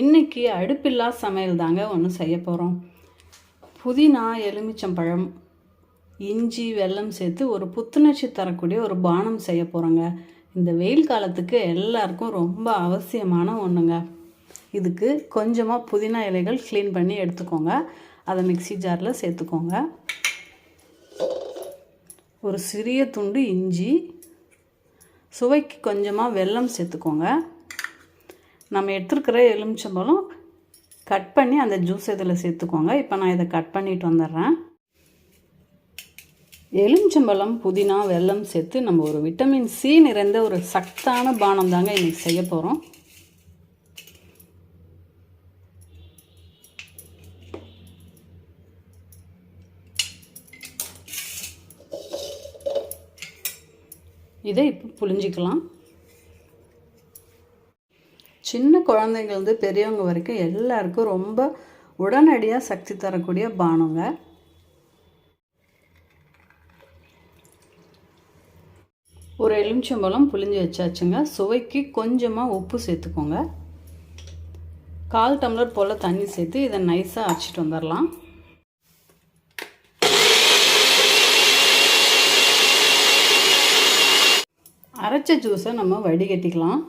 இன்றைக்கி அடுப்பில்லா சமையல் தாங்க ஒன்று செய்ய போகிறோம் புதினா எலுமிச்சம்பழம் இஞ்சி வெல்லம் சேர்த்து ஒரு புத்துணர்ச்சி தரக்கூடிய ஒரு பானம் செய்ய போகிறோங்க இந்த வெயில் காலத்துக்கு எல்லாருக்கும் ரொம்ப அவசியமான ஒன்றுங்க இதுக்கு கொஞ்சமாக புதினா இலைகள் க்ளீன் பண்ணி எடுத்துக்கோங்க. அதை மிக்ஸி ஜாரில் சேர்த்துக்கோங்க. ஒரு சிறிய துண்டு இஞ்சி. சுவைக்கு கொஞ்சமாக வெல்லம் சேர்த்துக்கோங்க. நம்ம எடுத்துருக்கிற எலுமிச்சம்பழம் கட் பண்ணி அந்த ஜூஸ் இதில் சேர்த்துக்கோங்க. இப்போ நான் இதை கட் பண்ணிட்டு வந்துடுறேன். எலுமிச்சம்பழம் புதினா வெல்லம் சேர்த்து நம்ம ஒரு விட்டமின் சி நிறைந்த ஒரு சத்தான பானம் தாங்க இன்றைக்கி செய்ய போகிறோம் இதை இப்போ புழிஞ்சிக்கலாம். சின்ன குழந்தைங்கள்ந்து பெரியவங்க வரைக்கும் எல்லாருக்கும் ரொம்ப உடனடியாக சக்தி தரக்கூடிய பானங்க. ஒரு எலுமிச்சம்பழம் புளிஞ்சு வச்சாச்சுங்க. சுவைக்கு கொஞ்சமாக உப்பு சேர்த்துக்கோங்க. கால் டம்ளர் போல் தண்ணி சேர்த்து இதை நைஸாக அரைச்சிட்டு வந்துடலாம் அரைச்ச ஜூஸை நம்ம வடிகட்டிக்கலாம்.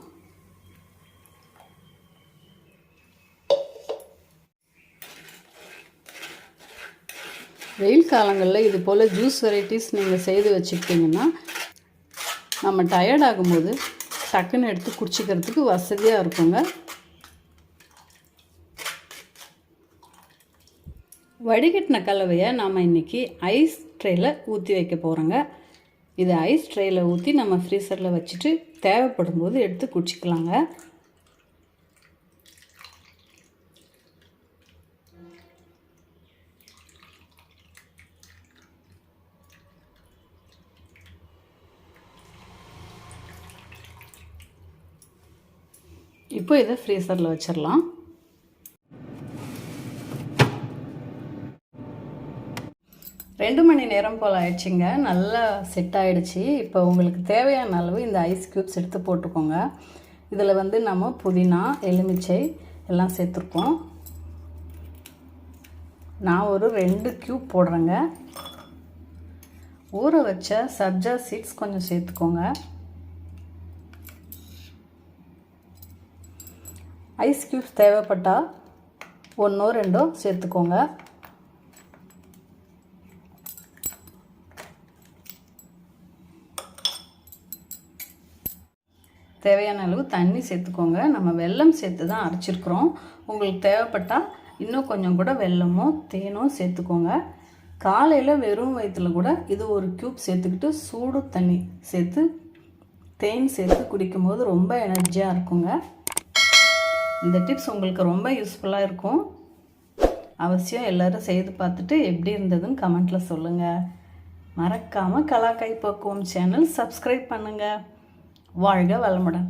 வெயில் காலங்களில் இது போல் ஜூஸ் வெரைட்டிஸ் நீங்கள் செய்து வச்சுக்கிட்டிங்கன்னா நம்ம டயர்ட் ஆகும்போது டக்குன்னு எடுத்து குடிச்சிக்கிறதுக்கு வசதியாக இருக்குங்க. வடிகட்டின கலவையை நாம் இன்றைக்கி ஐஸ் ட்ரேயில் ஊற்றி வைக்க போகிறோங்க இது ஐஸ் ட்ரேயில் ஊற்றி நம்ம ஃப்ரீசரில் வச்சுட்டு தேவைப்படும் போது எடுத்து குடிச்சிக்கலாங்க. இப்போ இதை ஃப்ரீசரில் வச்சிடலாம் ரெண்டு மணி நேரம் போல் ஆயிடுச்சுங்க. நல்லா செட் ஆகிடுச்சி இப்போ உங்களுக்கு தேவையான அளவு இந்த ஐஸ் க்யூப்ஸ் எடுத்து போட்டுக்கோங்க. இதில் வந்து நம்ம புதினா எலுமிச்சை எல்லாம் சேர்த்துருக்கோம். நான் ஒரு ரெண்டு க்யூப் போடுறேங்க. ஊற வச்ச சப்ஜா சீட்ஸ் கொஞ்சம் சேர்த்துக்கோங்க. ஐஸ் க்யூப்ஸ் தேவைப்பட்டால் ஒன்றோ ரெண்டோ சேர்த்துக்கோங்க. தேவையான அளவு தண்ணி சேர்த்துக்கோங்க. நம்ம வெல்லம் சேர்த்து தான் அரைச்சிருக்கிறோம். உங்களுக்கு தேவைப்பட்டால் இன்னும் கொஞ்சம் கூட வெல்லமோ தேனோ சேர்த்துக்கோங்க. காலையில் வெறும் வயிற்றில் கூட இது ஒரு க்யூப் சேர்த்துக்கிட்டு சூடு தண்ணி சேர்த்து தேன் சேர்த்து குடிக்கும்போது ரொம்ப எனர்ஜியாக இருக்குங்க. இந்த டிப்ஸ் உங்களுக்கு ரொம்ப யூஸ்ஃபுல்லாக இருக்கும். அவசியம் எல்லோரும் செய்து பார்த்துட்டு எப்படி இருந்ததுன்னு கமெண்ட்டில் சொல்லுங்கள் மறக்காமல் கலாக்காய் பக்குவம் சேனல் சப்ஸ்கிரைப் பண்ணுங்கள் வாழ்க வளமுடன்.